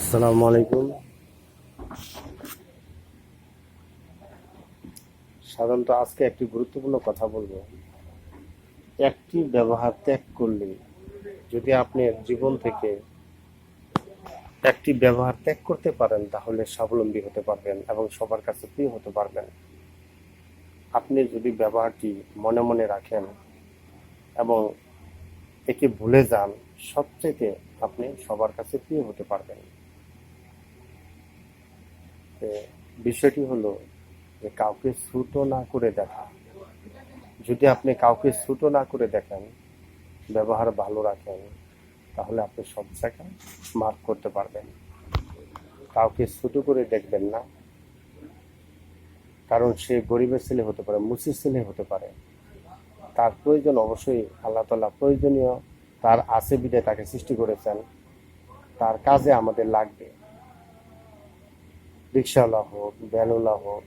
আসসালামু আলাইকুম। সাধারণত আজকে একটি গুরুত্বপূর্ণ কথা বলব। একটি ব্যবহার ত্যাগ করলে যদি আপনি জীবন থেকে একটি ব্যবহার ত্যাগ করতে পারেন, তাহলে স্বাবলম্বী হতে পারবেন এবং সবার কাছে প্রিয় হতে পারবেন। আপনি যদি ব্যবহারটি মনে মনে রাখেন এবং একে ভুলে যান সবচেয়ে আপনি সবার কাছে প্রিয় হতে পারবেন। বিষয়টি হলো যে কাউকে ছোট না করে দেখা। যদি আপনি কাউকে ছোট না করে দেখেন, ব্যবহার ভালো রাখেন, তাহলে আপনি সব জায়গায় মার্ক করতে পারবেন। কাউকে ছোট করে দেখবেন না। কারণ সে গরিবের ছেলে হতে পারে মুসির ছেলে হতে পারে। তার প্রয়োজন অবশ্যই আল্লাহ তালা প্রয়োজনীয়, তার আছে বিদে তাকে সৃষ্টি করেছেন। তার কাজে আমাদের লাগবে। রিক্সাওয়ালা হোক, ভ্যানওয়ালা হোক,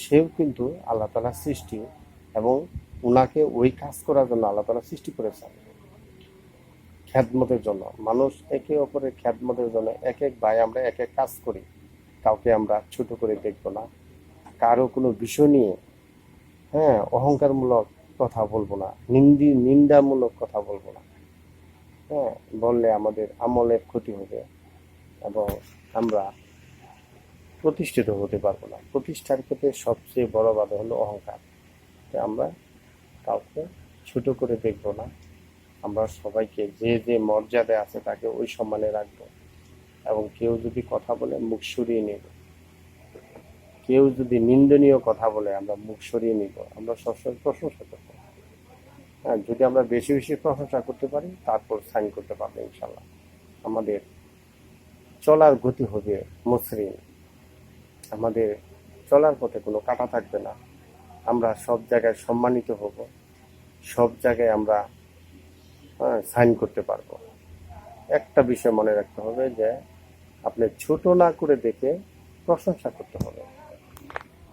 সেও কিন্তু আল্লাহ তালার সৃষ্টি এবং উনাকে ওই কাজ করার জন্য আল্লাহ তালা সৃষ্টি করেছেন। খ্যাতমতের জন্য, মানুষ একে অপরের খ্যাতমতের জন্য এক এক ভাই আমরা এক এক কাজ করি, কাউকে আমরা ছোট করে দেখব না, কারও কোনো বিষয় নিয়ে হ্যাঁ অহংকারমূলক কথা বলব না, নিন্দি, নিন্দামূলক কথা বলব না হ্যাঁ বললে আমাদের আমলের ক্ষতি হবে এবং আমরা প্রতিষ্ঠিত হতে পারব না। প্রতিষ্ঠার ক্ষেত্রে সবচেয়ে বড় বাধা হলো অহংকার। আমরা কাউকে ছোট করে দেখব না। আমরা সবাইকে যে যে মর্যাদায় আছে তাকে ওই সম্মানে রাখব। এবং কেউ যদি কথা বলে মুখ সরিয়ে নেব। কেউ যদি নিন্দনীয় কথা বলে আমরা মুখ সরিয়ে নিব। আমরা সবসময় প্রশংসা করব। হ্যাঁ যদি আমরা বেশি বেশি প্রশংসা করতে পারি, তারপর সাইন করতে পারব ইনশাল্লাহ আমাদের চলার গতি হবে মসৃণ। আমাদের চলার পথে কোনো কাটা থাকবে না। আমরা সব জায়গায় সম্মানিত হব। সব জায়গায় আমরা হ্যাঁ সাইন করতে পারব। একটা বিষয় মনে রাখতে হবে যে, আপনি ছোট না করে দেখে প্রশংসা করতে হবে।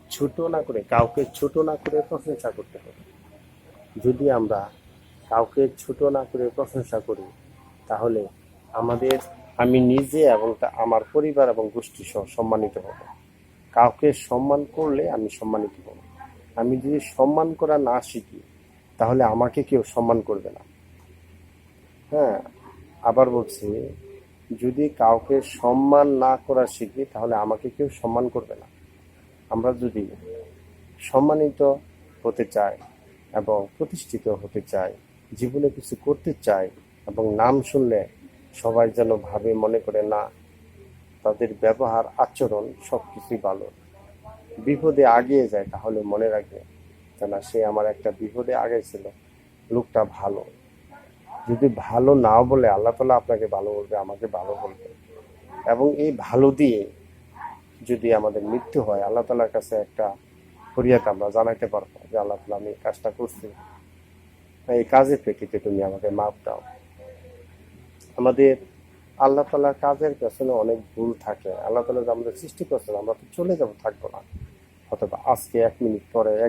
ছোট না করে, কাউকে ছোট না করে প্রশংসা করতে হবে। যদি আমরা কাউকে ছোট না করে প্রশংসা করি, তাহলে আমাদের, আমি নিজে এবং আমার পরিবার এবং গোষ্ঠী সহ সম্মানিত হব। কাউকে সম্মান করলে আমি সম্মানিত হব। আমি যদি সম্মান করা না শিখি, তাহলে আমাকে কেউ সম্মান করবে না। হ্যাঁ আবার বলছি, যদি কাউকে সম্মান না করা শিখি, তাহলে আমাকে কেউ সম্মান করবে না। আমরা যদি সম্মানিত হতে চাই এবং প্রতিষ্ঠিত হতে চাই, জীবনে কিছু করতে চাই এবং নাম শুনলে সবাই যেন ভাবে, মনে করে, না তাদের ব্যবহার, আচরণ সব কিছুই ভালো। বিপদে আগিয়ে যায় তাহলে মনে রাখবে যে, না, সে আমার একটা বিপদে আগেছিল লোকটা ভালো। যদি ভালো না বলে আল্লাহ তালা আপনাকে ভালো বলবে, আমাকে ভালো বলবে। এবং এই ভালো দিয়ে যদি আমাদের মৃত্যু হয়, আল্লাহ তালার কাছে একটা ফরিয়াদ আমরা জানাইতে পারব যে, আল্লাহ তালা, আমি এই কাজটা করছি। এই কাজের প্রেক্ষিতে তুমি আমাকে মাপ দাও। আমাদের আল্লাহ তালার কাজের পেছনে অনেক ভুল থাকে। আল্লাহ তালা আমাদের সৃষ্টি করছেন, আমরা তো চলে যাব, থাকব না। অথবা আজকে এক মিনিট পরে এক